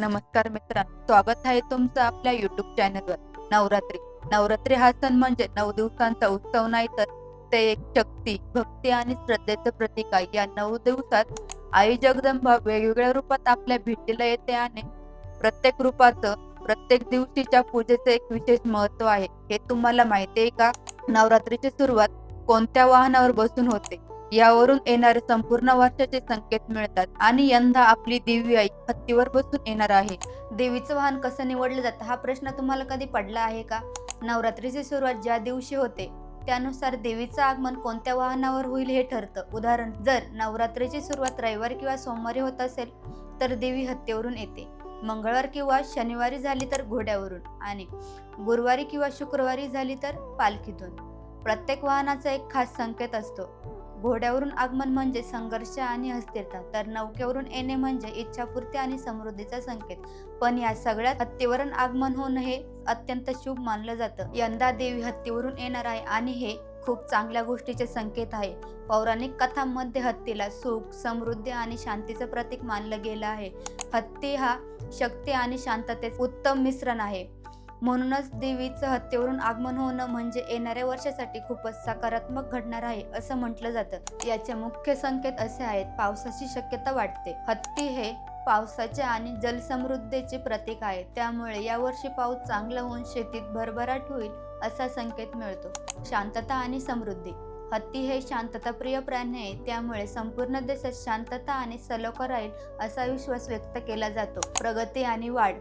नमस्कार मित्रांनो स्वागत आहे तुमचं आपल्या युट्यूब चॅनलवर नवरात्री. नवरात्री हा सण म्हणजे नऊ दिवसांचा उत्सव नाही तर ते एक शक्ती भक्ती आणि श्रद्धेचं प्रतीक आहे. या नऊ दिवसात आई जगदंबा वेगवेगळ्या रूपात आपल्या भेटीला येते आणि प्रत्येक रूपाचं प्रत्येक दिवशीच्या पूजेचं एक विशेष महत्त्व आहे. हे तुम्हाला माहिती आहे का? नवरात्रीची सुरुवात कोणत्या वाहनावर बसून होते? यावरून येणारे संपूर्ण वर्षाचे संकेत मिळतात. आणि यंदा आपली देवी आई हत्तीवर बसून येणार आहे. देवीचं वाहन कसं निवडलं जातं हा प्रश्न तुम्हाला कधी पडला आहे का? नवरात्रीची सुरुवात ज्या दिवशी होते त्यानुसार देवीचं आगमन कोणत्या वाहनावर होईल हे ठरतं. उदाहरण जर नवरात्रीची सुरुवात रविवारी किंवा सोमवारी होत असेल तर देवी हत्तीवरून येते. मंगळवार किंवा शनिवारी झाली तर घोड्यावरून आणि गुरुवारी किंवा शुक्रवारी झाली तर पालखीतून. प्रत्येक वाहनाचा एक खास संकेत असतो. घोड्यावरून आगमन म्हणजे संघर्ष आणि अस्थिरता तर नौकेवरून येणे म्हणजे इच्छापूर्ती आणि समृद्धीचा संकेत. पण या सगळ्यात हत्तीवरून आगमन होणं हे अत्यंत शुभ मानलं जातं. यंदा देवी हत्तीवरून येणार आहे आणि हे खूप चांगल्या गोष्टीचे संकेत आहे. पौराणिक कथांमध्ये हत्तीला सुख समृद्धी आणि शांतीचं प्रतीक मानलं गेलं आहे. हत्ती हा शक्ती आणि शांततेचे उत्तम मिश्रण आहे. म्हणूनच देवीचं हत्येवरून आगमन होणं म्हणजे येणाऱ्या वर्षासाठी खूपच सकारात्मक घडणार आहे असं म्हटलं जातं. याचे मुख्य संकेत असे आहेत पावसाची शक्यता वाटते हत्ती हे पावसाचे आणि जलसमृद्धीचे प्रतीक आहे. त्यामुळे यावर्षी पाऊस चांगला होऊन शेतीत भरभराट होईल असा संकेत मिळतो. शांतता आणि समृद्धी. हत्ती हे शांतताप्रिय प्राणी आहे. त्यामुळे संपूर्ण देशात शांतता आणि सलोखा राहील असा विश्वास व्यक्त केला जातो. प्रगती आणि वाढ.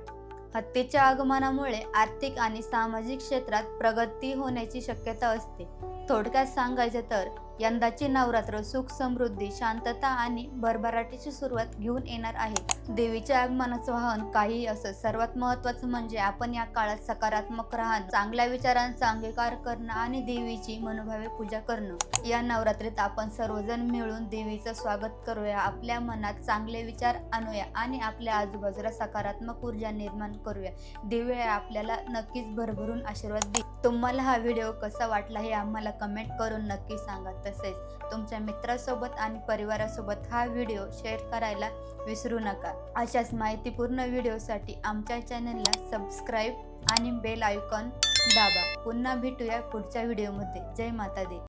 हत्तीच्या आगमनामुळे आर्थिक आणि सामाजिक क्षेत्रात प्रगती होण्याची शक्यता असते. थोडक्यात सांगायचं तर यंदाची नवरात्र सुख समृद्धी शांतता आणि भरभराटीची सुरुवात घेऊन येणार आहे. देवीच्या आगमनाचं वाहन काही असं सर्वात महत्वाचं म्हणजे आपण या काळात सकारात्मक राहणं चांगल्या विचारांचा अंगीकार करणं आणि देवीची मनोभावे पूजा करणं. या नवरात्रीत आपण सर्वजण मिळून देवीचं स्वागत करूया आपल्या मनात चांगले विचार आणूया आणि आपल्या आजूबाजूला सकारात्मक ऊर्जा निर्माण करूया. देवी आपल्याला नक्कीच भरभरून आशीर्वाद देईल. तुम्हाला हा व्हिडिओ कसा वाटला हे आम्हाला कमेंट करून नक्की सांगा. तसेच तुमच्या मित्रासोबत आणि परिवारासोबत हा व्हिडिओ शेअर करायला विसरू नका. अशाच माहितीपूर्ण व्हिडिओसाठी आमच्या चॅनलला सबस्क्राईब आणि बेल आयकॉन दाबा. पुन्हा भेटूया पुढच्या व्हिडिओमध्ये जय माता दी.